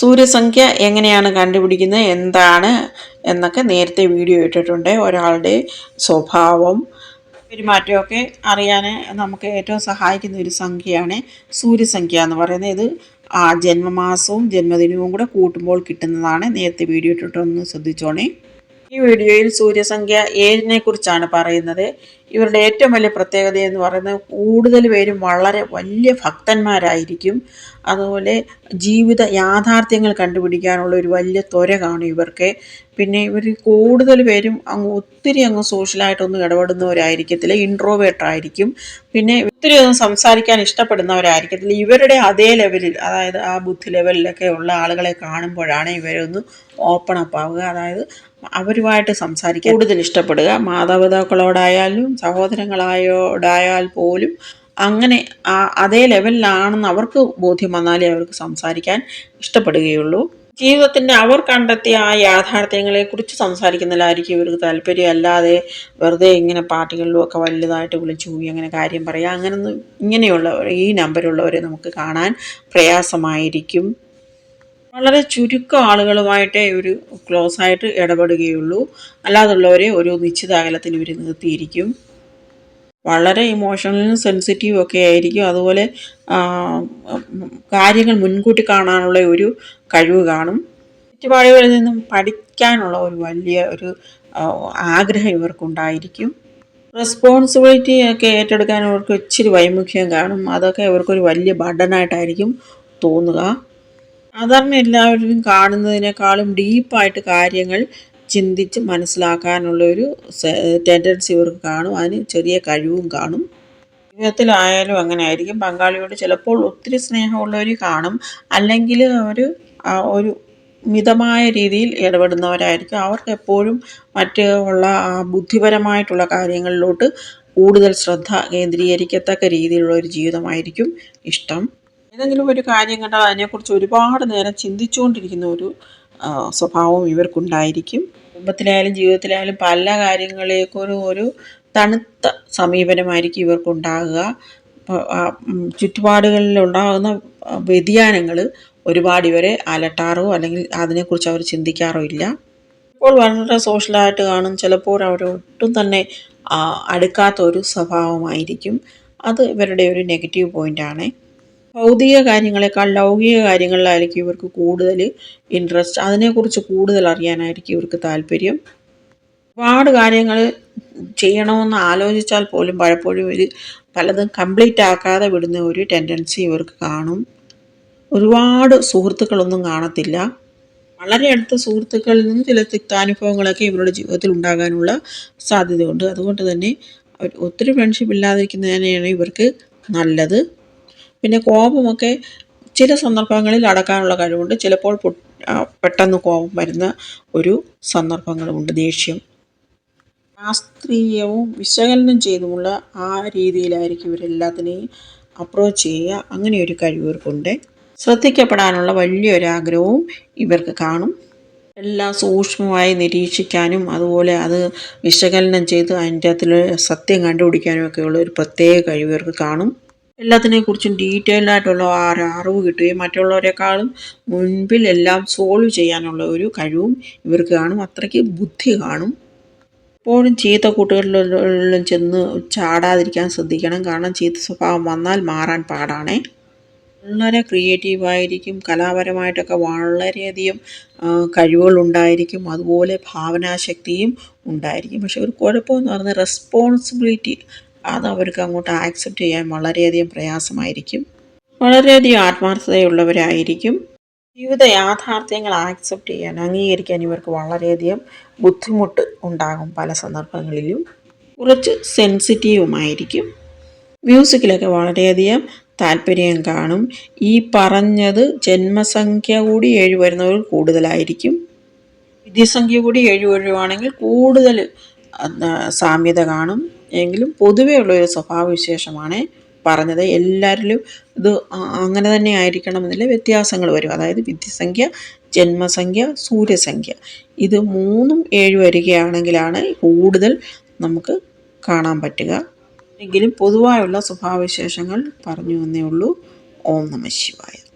സൂര്യസംഖ്യ എങ്ങനെയാണ് കണ്ടുപിടിക്കുന്നത് എന്താണ് എന്നൊക്കെ നേരത്തെ വീഡിയോ ഇട്ടിട്ടുണ്ട്. ഒരാളുടെ സ്വഭാവം പെരുമാറ്റമൊക്കെ അറിയാൻ നമുക്ക് ഏറ്റവും സഹായിക്കുന്ന ഒരു സംഖ്യയാണ് സൂര്യസംഖ്യ എന്ന് പറയുന്നത്. ഇത് ആ ജന്മമാസവും ജന്മദിനവും കൂടെ കൂട്ടുമ്പോൾ കിട്ടുന്നതാണ്. നേരത്തെ വീഡിയോ ഇട്ടിട്ടൊന്ന് ശ്രദ്ധിച്ചോണേ. ഈ വീഡിയോയിൽ സൂര്യസംഖ്യ ഏഴിനെ കുറിച്ചാണ് പറയുന്നത്. ഇവരുടെ ഏറ്റവും വലിയ പ്രത്യേകത എന്ന് പറയുന്നത് കൂടുതൽ പേരും വളരെ വലിയ ഭക്തന്മാരായിരിക്കും. അതുപോലെ ജീവിത യാഥാർത്ഥ്യങ്ങൾ കണ്ടുപിടിക്കാനുള്ള ഒരു വലിയ ത്വര കാണും ഇവർക്ക്. പിന്നെ ഇവർ കൂടുതൽ പേരും അങ്ങ് ഒത്തിരി അങ്ങ് സോഷ്യലായിട്ടൊന്നും ഇടപെടുന്നവരായിരിക്കത്തില്ല. ഇൻട്രോവേർട്ട് ആയിരിക്കും. പിന്നെ ഒത്തിരി ഒന്നും സംസാരിക്കാൻ ഇഷ്ടപ്പെടുന്നവരായിരിക്കത്തില്ല. ഇവരുടെ അതേ ലെവലിൽ അതായത് ആ ബുദ്ധി ലെവലിലൊക്കെ ഉള്ള ആളുകളെ കാണുമ്പോഴാണ് ഇവരൊന്ന് ഓപ്പൺ അപ്പ് ആവുക. അതായത് അവരുമായിട്ട് സംസാരിക്കാൻ കൂടുതൽ ഇഷ്ടപ്പെടുക. മാതാപിതാക്കളോടായാലും സഹോദരങ്ങളായോടായാൽ പോലും അങ്ങനെ അതേ ലെവലിലാണെന്ന് അവർക്ക് ബോധ്യം വന്നാലേ അവർക്ക് സംസാരിക്കാൻ ഇഷ്ടപ്പെടുകയുള്ളൂ. ജീവിതത്തിന്റെ അവർ കണ്ടെത്തിയ ആ യാഥാർത്ഥ്യങ്ങളെക്കുറിച്ച് സംസാരിക്കുന്നതിലായിരിക്കും ഇവർക്ക് താല്പര്യം. അല്ലാതെ വെറുതെ ഇങ്ങനെ പാർട്ടികളിലും ഒക്കെ വലുതായിട്ട് വിളിച്ചു അങ്ങനെ കാര്യം പറയുക അങ്ങനൊന്നും ഇങ്ങനെയുള്ളവർ ഈ നമ്പറുള്ളവരെ നമുക്ക് കാണാൻ പ്രയാസമായിരിക്കും. വളരെ ചുരുക്കം ആളുകളുമായിട്ടേ ഒരു ക്ലോസ് ആയിട്ട് ഇടപെടുകയുള്ളൂ. അല്ലാതുള്ളവരെ ഒരു നിശ്ചിത അകലത്തിൽ ഇവർ നിർത്തിയിരിക്കും. വളരെ ഇമോഷണലും സെൻസിറ്റീവ് ഒക്കെ ആയിരിക്കും. അതുപോലെ കാര്യങ്ങൾ മുൻകൂട്ടി കാണാനുള്ള ഒരു കഴിവ് കാണും. ചുറ്റുപാടുകളിൽ നിന്നും പഠിക്കാനുള്ള ഒരു വലിയ ഒരു ആഗ്രഹം ഇവർക്കുണ്ടായിരിക്കും. റെസ്പോൺസിബിലിറ്റി ഒക്കെ ഏറ്റെടുക്കാൻ അവർക്ക് ഇച്ചിരി വൈമുഖ്യം കാണും. അതൊക്കെ ഇവർക്കൊരു വലിയ ബഡനായിട്ടായിരിക്കും തോന്നുക. സാധാരണ എല്ലാവരും കാണുന്നതിനേക്കാളും ഡീപ്പായിട്ട് കാര്യങ്ങൾ ചിന്തിച്ച് മനസ്സിലാക്കാനുള്ളൊരു ടെൻഡൻസി ഇവർക്ക് കാണും. അതിന് ചെറിയ കഴിവും കാണും. ജീവിതത്തിലായാലും അങ്ങനെ ആയിരിക്കും പങ്കാളിയോട് ചിലപ്പോൾ ഒത്തിരി സ്നേഹമുള്ളവർ കാണും. അല്ലെങ്കിൽ അവർ ഒരു മിതമായ രീതിയിൽ ഇടപെടുന്നവരായിരിക്കും. അവർക്ക് എപ്പോഴും മറ്റ് ഉള്ള ബുദ്ധിപരമായിട്ടുള്ള കാര്യങ്ങളിലോട്ട് കൂടുതൽ ശ്രദ്ധ കേന്ദ്രീകരിക്കത്തക്ക രീതിയിലുള്ള ഒരു ജീവിതമായിരിക്കും ഇഷ്ടം. ഏതെങ്കിലും ഒരു കാര്യം കണ്ടാൽ അതിനെക്കുറിച്ച് ഒരുപാട് നേരം ചിന്തിച്ചുകൊണ്ടിരിക്കുന്ന ഒരു സ്വഭാവം ഇവർക്കുണ്ടായിരിക്കും. കുടുംബത്തിലായാലും ജീവിതത്തിലായാലും പല കാര്യങ്ങളേക്കൊരു ഒരു തണുത്ത സമീപനമായിരിക്കും ഇവർക്കുണ്ടാകുക. ചുറ്റുപാടുകളിൽ ഉണ്ടാകുന്ന വ്യതിയാനങ്ങൾ ഒരുപാട് ഇവരെ അലട്ടാറോ അല്ലെങ്കിൽ അതിനെക്കുറിച്ച് അവർ ചിന്തിക്കാറോ ഇല്ല. ഇപ്പോൾ വളരെ സോഷ്യലായിട്ട് കാണും. ചിലപ്പോൾ അവർ ഒട്ടും തന്നെ അടുക്കാത്ത ഒരു സ്വഭാവമായിരിക്കും. അത് ഇവരുടെ ഒരു നെഗറ്റീവ് പോയിന്റാണ് ഭൗതിക കാര്യങ്ങളെക്കാൾ ലൗകിക കാര്യങ്ങളിലായിരിക്കും ഇവർക്ക് കൂടുതൽ ഇൻട്രസ്റ്റ് അതിനെക്കുറിച്ച് കൂടുതൽ അറിയാനായിരിക്കും ഇവർക്ക് താല്പര്യം. ഒരുപാട് കാര്യങ്ങൾ ചെയ്യണമെന്ന് ആലോചിച്ചാൽ പോലും പലപ്പോഴും ഇവർ പലതും കംപ്ലീറ്റ് ആക്കാതെ വിടുന്ന ഒരു ടെൻഡൻസി ഇവർക്ക് കാണും. ഒരുപാട് സുഹൃത്തുക്കളൊന്നും കാണത്തില്ല. വളരെ അടുത്ത സുഹൃത്തുക്കളിൽ നിന്ന് ചില തിക്താനുഭവങ്ങളൊക്കെ ഇവരുടെ ജീവിതത്തിൽ ഉണ്ടാകാനുള്ള സാധ്യതയുണ്ട്. അതുകൊണ്ട് തന്നെ ഒത്തിരി ഫ്രണ്ട്ഷിപ്പ് ഇല്ലാതിരിക്കുന്നതിനെയാണ് ഇവർക്ക് നല്ലത്. പിന്നെ കോപമൊക്കെ ചില സന്ദർഭങ്ങളിൽ അടക്കാനുള്ള കഴിവുണ്ട്. ചിലപ്പോൾ പെട്ടെന്ന് കോപം വരുന്ന ഒരു സന്ദർഭങ്ങളുമുണ്ട്. ദേഷ്യം. ശാസ്ത്രീയവും വിശകലനം ചെയ്തുമുള്ള ആ രീതിയിലായിരിക്കും ഇവരെല്ലാത്തിനെയും അപ്രോച്ച് ചെയ്യുക. അങ്ങനെ ഒരു കഴിവ് ഇവർക്കുണ്ട്. ശ്രദ്ധിക്കപ്പെടാനുള്ള വലിയൊരാഗ്രഹവും ഇവർക്ക് കാണും. എല്ലാം സൂക്ഷ്മമായി നിരീക്ഷിക്കാനും അതുപോലെ അത് വിശകലനം ചെയ്ത് അതിന്റെ അകത്തിൽ സത്യം കണ്ടുപിടിക്കാനും ഒക്കെയുള്ള ഒരു പ്രത്യേക കഴിവ് ഇവർക്ക് കാണും. എല്ലാത്തിനെക്കുറിച്ചും ഡീറ്റെയിൽഡ് ആയിട്ടുള്ള ഒരു അറിവ് കിട്ടുകയും മറ്റുള്ളവരെക്കാളും മുൻപിൽ എല്ലാം സോൾവ് ചെയ്യാനുള്ള ഒരു കഴിവും ഇവർക്ക് കാണും. അത്രയ്ക്ക് ബുദ്ധി കാണും. എപ്പോഴും ചീത്ത കൂട്ടുകളിലും ചെന്ന് ചാടാതിരിക്കാൻ ശ്രദ്ധിക്കണം. കാരണം ചീത്ത സ്വഭാവം വന്നാൽ മാറാൻ പാടാണേ. വളരെ ക്രിയേറ്റീവായിരിക്കും കലാപരമായിട്ടൊക്കെ വളരെയധികം കഴിവുകളുണ്ടായിരിക്കും അതുപോലെ ഭാവനാശക്തിയും ഉണ്ടായിരിക്കും. പക്ഷെ ഒരു കുഴപ്പമെന്ന് പറഞ്ഞാൽ റെസ്പോൺസിബിലിറ്റി അത് അവർക്ക് അങ്ങോട്ട് ആക്സെപ്റ്റ് ചെയ്യാൻ വളരെയധികം പ്രയാസമായിരിക്കും. വളരെയധികം ആത്മാർത്ഥതയുള്ളവരായിരിക്കും. ജീവിത യാഥാർത്ഥ്യങ്ങൾ ആക്സെപ്റ്റ് ചെയ്യാൻ അംഗീകരിക്കാൻ ഇവർക്ക് വളരെയധികം ബുദ്ധിമുട്ട് ഉണ്ടാകും പല സന്ദർഭങ്ങളിലും. കുറച്ച് സെൻസിറ്റീവുമായിരിക്കും മ്യൂസിക്കിലൊക്കെ വളരെയധികം താല്പര്യം കാണും. ഈ പറഞ്ഞത് ജന്മസംഖ്യ കൂടി ഏഴ് വരുന്നവർ കൂടുതലായിരിക്കും. വിദ്യസംഖ്യ കൂടി ഏഴ് വരുവാണെങ്കിൽ കൂടുതൽ സാമ്യത കാണും. എങ്കിലും പൊതുവേ ഉള്ളൊരു സ്വഭാവവിശേഷമാണ് പറഞ്ഞത്. എല്ലാവരിലും ഇത് അങ്ങനെ തന്നെ ആയിരിക്കണം ആയിരിക്കണമെന്നില്ല വ്യത്യാസങ്ങൾ വരും. അതായത് വിദ്യസംഖ്യ ജന്മസംഖ്യ സൂര്യസംഖ്യ. ഇത് മൂന്നും ഏഴ് വരികയാണെങ്കിലാണ് കൂടുതൽ നമുക്ക് കാണാൻ പറ്റുക. എങ്കിലും പൊതുവായുള്ള സ്വഭാവവിശേഷങ്ങൾ പറഞ്ഞു എന്നേ ഉള്ളൂ. ഓം നമ ശിവായ.